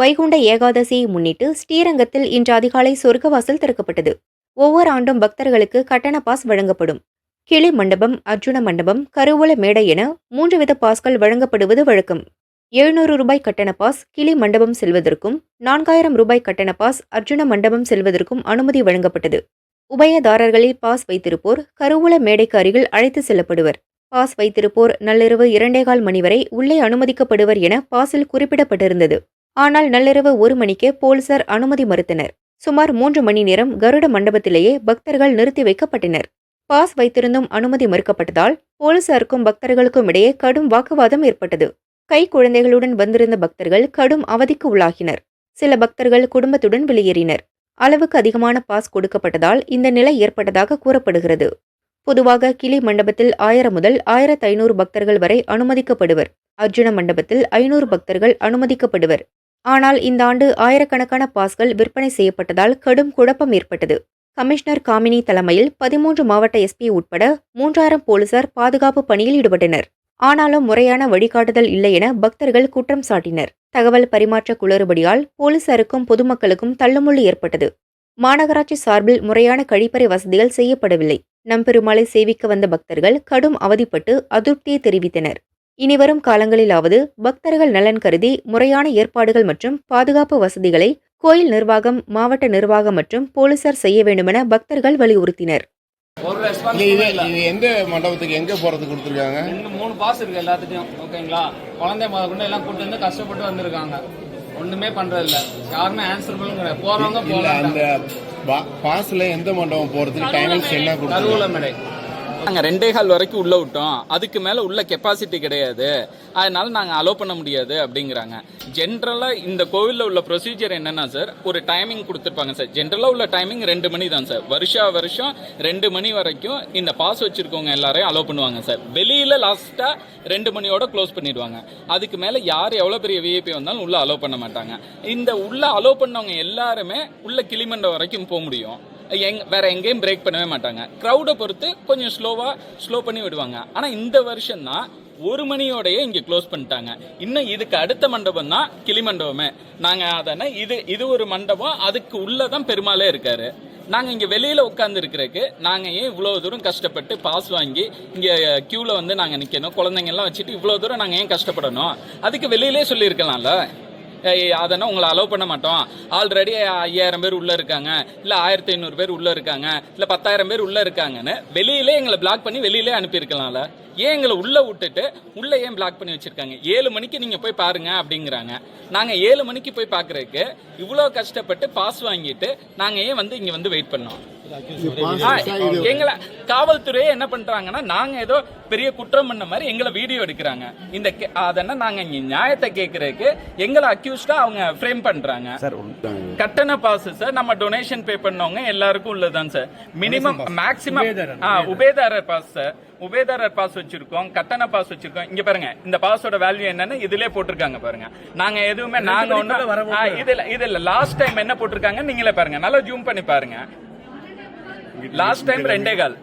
வைகுண்ட ஏகாதசியை முன்னிட்டு ஸ்ரீரங்கத்தில் இன்று அதிகாலை சொர்க்கவாசல் திறக்கப்பட்டது. ஒவ்வொரு ஆண்டும் பக்தர்களுக்கு கட்டண பாஸ் வழங்கப்படும். கிளி மண்டபம் அர்ஜுன மண்டபம் கருவூல மேடை என மூன்று வித பாஸ்கள் வழங்கப்படுவது வழக்கம். எழுநூறு ரூபாய் கட்டண பாஸ் கிளி மண்டபம் செல்வதற்கும் நான்காயிரம் ரூபாய் கட்டண பாஸ் அர்ஜுன மண்டபம் செல்வதற்கும் அனுமதி வழங்கப்பட்டது. உபயதாரர்களில் பாஸ் வைத்திருப்போர் கருவூல மேடைக்கு அருகில் அழைத்து செல்லப்படுவர். பாஸ் வைத்திருப்போர் நள்ளிரவு இரண்டேகால் மணி வரை உள்ளே அனுமதிக்கப்படுவர் என பாஸில் குறிப்பிடப்பட்டிருந்தது. ஆனால் நள்ளிரவு ஒரு மணிக்கு போலீசார் அனுமதி மறுத்தனர். சுமார் மூன்று மணி நேரம் கருட மண்டபத்திலேயே பக்தர்கள் நிறுத்தி வைக்கப்பட்டனர். பாஸ் வைத்திருந்தும் அனுமதி மறுக்கப்பட்டதால் போலீசாருக்கும் பக்தர்களுக்கும் இடையே கடும் வாக்குவாதம் ஏற்பட்டது. கை குழந்தைகளுடன் வந்திருந்த பக்தர்கள் கடும் அவதிக்கு உள்ளாகினர். சில பக்தர்கள் குடும்பத்துடன் வெளியேறினர். அளவுக்கு அதிகமான பாஸ் கொடுக்கப்பட்டதால் இந்த நிலை ஏற்பட்டதாக கூறப்படுகிறது. பொதுவாக கிளி மண்டபத்தில் ஆயிரம் முதல் ஆயிரத்து ஐநூறு பக்தர்கள் வரை அனுமதிக்கப்படுவர். அர்ஜுன மண்டபத்தில் ஐநூறு பக்தர்கள் அனுமதிக்கப்படுவர். ஆனால் இந்த ஆண்டு ஆயிரக்கணக்கான பாஸ்கள் விற்பனை செய்யப்பட்டதால் கடும் குழப்பம் ஏற்பட்டது. கமிஷனர் காமினி தலைமையில் பதிமூன்று மாவட்ட எஸ்பி உட்பட மூன்றாயிரம் போலீசார் பாதுகாப்பு பணியில் ஈடுபட்டனர். ஆனாலும் முறையான வழிகாட்டுதல் இல்லை என பக்தர்கள் குற்றம் சாட்டினர். தகவல் பரிமாற்ற குளறுபடியால் போலீசாருக்கும் பொதுமக்களுக்கும் தள்ளுமுள்ளு ஏற்பட்டது. மாநகராட்சி சார்பில் முறையான கழிப்பறை வசதிகள் செய்யப்படவில்லை. நம்பெருமாளை சேவிக்க வந்த பக்தர்கள் கடும் அவதிப்பட்டு அதிருப்தியை தெரிவித்தனர். இனிவரும் காலங்களிலாவது பக்தர்கள் நலன் கருதி முறையான ஏற்பாடுகள் மற்றும் பாதுகாப்பு வசதிகளை கோயில் நிர்வாகம் மாவட்ட நிர்வாகம் மற்றும் போலீசார் செய்ய வேண்டுமென பக்தர்கள் வலியுறுத்தினர். எந்த மண்டபத்துக்கு எங்க போறதுக்கு கொடுத்துருக்காங்க? மூணு பாஸ் இருக்கு எல்லாத்துக்கும் ஓகேங்களா குழந்தை முத கொண்டு எல்லாம் கூட்டு வந்து கஷ்டப்பட்டு வந்திருக்காங்க. ஒண்ணுமே பண்றது இல்ல யாருமே ஆன்சரபிள் போறவங்க இல்ல அந்த பாஸ்ல எந்த மண்டபம் போறதுக்கு டைமிங்ஸ் என்ன மேடை நாங்கள் ரெண்டே கால் வரைக்கும் உள்ள விட்டோம். அதுக்கு மேலே உள்ள கெப்பாசிட்டி கிடையாது. அதனால நாங்கள் அலோவ் பண்ண முடியாது அப்படிங்கிறாங்க. ஜென்ரலாக இந்த கோவிலில் உள்ள ப்ரொசீஜர் என்னென்னா சார் ஒரு டைமிங் கொடுத்துருப்பாங்க சார் ஜென்ரலாக உள்ள டைமிங் ரெண்டு மணி தான் சார் வருஷா வருஷம் ரெண்டு மணி வரைக்கும் இந்த பாஸ் வச்சுருக்கவங்க எல்லாரையும் அலோவ் பண்ணுவாங்க சார் வெளியில் லாஸ்ட்டாக ரெண்டு மணியோட க்ளோஸ் பண்ணிடுவாங்க. அதுக்கு மேலே யார் எவ்வளோ பெரிய விஐபி வந்தாலும் உள்ளே அலோவ் பண்ண மாட்டாங்க. இந்த உள்ள அலோவ் பண்ணவங்க எல்லாருமே உள்ள கிளிமண்டம் வரைக்கும் போக முடியும். எங் வேற எங்கேயும் பிரேக் பண்ணவே மாட்டாங்க. க்ரௌடை பொறுத்து கொஞ்சம் ஸ்லோவாக ஸ்லோ பண்ணி விடுவாங்க. ஆனால் இந்த வருஷம் தான் ஒரு மணியோடையே இங்கே க்ளோஸ் பண்ணிட்டாங்க. இன்னும் இதுக்கு அடுத்த மண்டபம் தான் கிளி மண்டபமே நாங்கள் அதன இது இது ஒரு மண்டபம் அதுக்கு உள்ளே தான் பெருமாளே இருக்காரு. நாங்கள் இங்கே வெளியில் உட்காந்துருக்கிறதுக்கு நாங்கள் ஏன் இவ்வளோ தூரம் கஷ்டப்பட்டு பாஸ் வாங்கி இங்கே க்யூவில் வந்து நாங்கள் நிற்கணும் குழந்தைங்கள்லாம் வச்சுட்டு இவ்வளோ தூரம் நாங்கள் ஏன் கஷ்டப்படணும்? அதுக்கு வெளியிலே சொல்லியிருக்கலாம்ல. ஏய், அதெல்லாம் உங்களை அலோவ் பண்ண மாட்டோம். ஆல்ரெடி ஐயாயிரம் பேர் உள்ளே இருக்காங்க. இல்லை ஆயிரத்தி ஐநூறு பேர் உள்ளே இருக்காங்க. இல்லை பத்தாயிரம் பேர் உள்ளே இருக்காங்கன்னு வெளியிலே எங்களை பிளாக் பண்ணி வெளியிலே அனுப்பியிருக்கலாம்ல. ஏன் எங்களை உள்ளே விட்டுட்டு உள்ளே ஏன் பிளாக் பண்ணி வச்சிருக்காங்க? ஏழு மணிக்கு நீங்கள் போய் பாருங்க அப்படிங்கிறாங்க. நாங்கள் ஏழு மணிக்கு போய் பார்க்குறதுக்கு இவ்வளோ கஷ்டப்பட்டு பாஸ் வாங்கிட்டு நாங்கள் ஏன் வந்து இங்கே வந்து வெயிட் பண்ணோம்? எங்களை காவல்துறையே என்ன பண்றாங்கன்னா நாங்க ஏதோ பெரிய குற்றம் பண்ண மாதிரி எங்களை வீடியோ எடுக்கிறாங்க. இந்த அதென்ன நாங்க நியாயத்தை கேட்கறதுக்கு எங்களை அக்யூஸ்டா அவங்க ஃப்ரேம் பண்றாங்க. கட்டண பாஸ் சார் நம்ம டொனேஷன் பே பண்ணவங்க எல்லாருக்கும் உள்ளதுதான் சார் மினிமம் மேக்ஸிமம் உபேதாரர் பாஸ் சார் உபேதாரர் பாஸ் வச்சிருக்கோம் கட்டண பாஸ் வச்சிருக்கோம். இங்க பாருங்க இந்த பாஸோட வேல்யூ என்னன்னு இதுலயே போட்டிருக்காங்க பாருங்க. நாங்க எதுவுமே நாங்க ஒண்ணு இதுல இதுல லாஸ்ட் டைம் என்ன போட்டிருக்காங்க நீங்களே பாருங்க. நல்லா ஜூம் பண்ணி பாருங்க. லாஸ்ட் டைம் ரெண்டே கால்